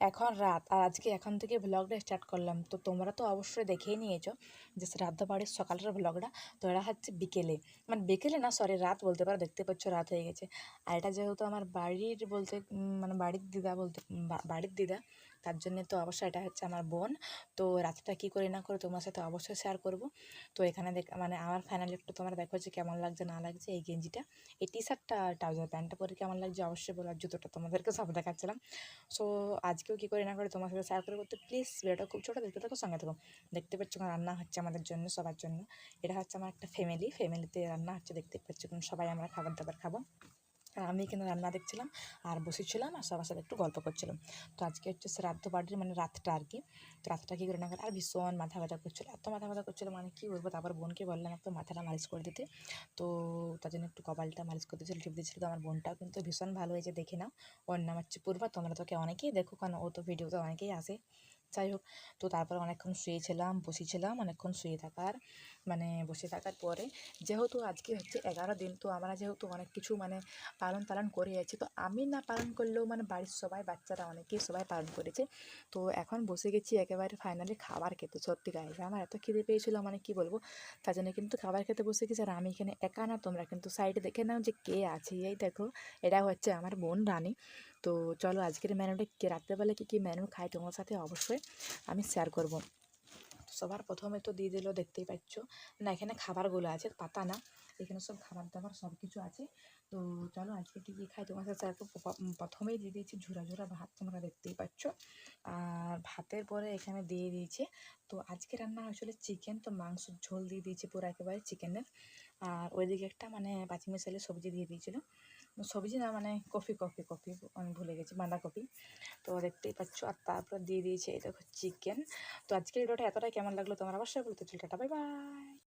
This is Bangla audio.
এখন রাত, আর আজকে এখন থেকে ব্লগটা স্টার্ট করলাম। তো তোমরা তো অবশ্যই দেখেই নিয়েছো যে শ্রাদ্ধ বাড়ির সকালের ব্লগটা তো এটা হচ্ছে বিকেলে। মানে বিকেলে না সরি রাত বলতে পারো, দেখতে পাচ্ছ রাত হয়ে গেছে। আর এটা যেহেতু আমার বাড়ির বলতে মানে বাড়ির দিদা বলতে বাড়ির দিদা তার জন্যে তো অবশ্যই এটা হচ্ছে আমার বোন। তো রাতটা কী করে না করে তোমার সাথে অবশ্যই শেয়ার করব। তো এখানে দেখ মানে আমার ফাইনালি একটু তোমরা দেখো যে কেমন লাগছে, না লাগছে, এই গেঞ্জিটা। এই টি শার্টটা আর ট্রাউজার প্যান্টটা পরে কেমন লাগছে অবশ্যই বলো, আর জুতোটা তোমাদেরকে সব দেখাচ্ছিলাম। সো আজকেও কী করে না করে তোমার সাথে শেয়ার করে করতে প্লিজ ভিডিওটা খুব ছোটো, দেখতে থাকো, সঙ্গে থাকো। দেখতে পাচ্ছ রান্না হচ্ছে আমাদের জন্য, সবার জন্য। এটা হচ্ছে আমার একটা ফ্যামিলি ফ্যামিলিতে রান্না হচ্ছে, দেখতে পাচ্ছ সবাই আমরা খাবার দাবার খাব। আমি এখানে রান্না দেখছিলাম আর বসেছিলাম আর সবার সাথে একটু গল্প করছিলাম। তো আজকে হচ্ছে শ্রাদ্ধ বাড়ির মানে রাতটা আর কি। তো রাতটা কী করে না আর ভীষণ মাথা ব্যথা করছিল, এত মাথা ব্যথা করছিল মানে কী বলব, তারপর বোনকে বললাম একটু মাথাটা মালিশ করে দিতে। তো তার জন্য একটু কপালটা মালিশ করে দিয়েছিল, টিপ দিয়েছিল। তো আমার বোনটাও কিন্তু ভীষণ ভালো হয়েছে, দেখে নাও। ওর নাম হচ্ছে পূর্বা, তোমরা তোকে অনেকেই দেখো, কারণ ও তো ভিডিওতে অনেকেই আসে। যাই হোক, তো তারপর অনেকক্ষণ শুয়েছিলাম, বসেছিলাম, অনেকক্ষণ শুয়ে থাকার মানে বসে থাকার পরে যেহেতু আজকে হচ্ছে এগারো দিন, তো আমরা যেহেতু অনেক কিছু মানে পালন পালন করে যাচ্ছি তো আমি না পালন করলেও মানে বাড়ির সবাই, বাচ্চারা অনেকেই সবাই পালন করেছে। তো এখন বসে গেছি একেবারে ফাইনালি খাবার খেতে, সত্যি গাইছে আমার এত খিদে পেয়েছিল মানে কি বলব? তার জন্য কিন্তু খাবার খেতে বসে গেছি, আর আমি এখানে একা না, তোমরা কিন্তু সাইডে দেখে নাও যে কে আছে। এই দেখো এটা হচ্ছে আমার বোন রানী। তো চলো আজকের মেনুটা কে? রাত্রেবেলা কী কী মেনু খাই তোমার সাথে? অবশ্যই আমি শেয়ার করব। সবার প্রথমে তো দিয়ে দিল, দেখতেই পাচ্ছ। না, এখানে খাবারগুলো আছে, পাতা না। এখানে সব খাবার দাবার সব কিছু আছে। তো চলো আজকে কী কী খাই তোমার সাথে? প্রথমেই দিয়ে দিয়েছি ঝুরা ঝুরা ভাত, তোমরা দেখতেই পাচ্ছ। আর ভাতের পরে এখানে দিয়ে দিয়েছে, তো আজকে রান্না হয়েছিল চিকেন তো মাংসর ঝোল দিয়ে দিয়েছি পুরো একেবারে চিকেনের আর ওইদিকে একটা মানে পাঁচি মিশালি সবজি দিয়ে দিয়েছিল। সবজি না মানে কফি কফি কফি, আমি ভুলে গেছি, বাঁধাকপি। তো দেখতেই পাচ্ছ, আর তারপর দিয়ে দিয়েছে এটা চিকেন তো আজকের ভিডিওটা এতটাই। কেমন লাগল তোমার অবশ্যই বলতে চল বাই বাই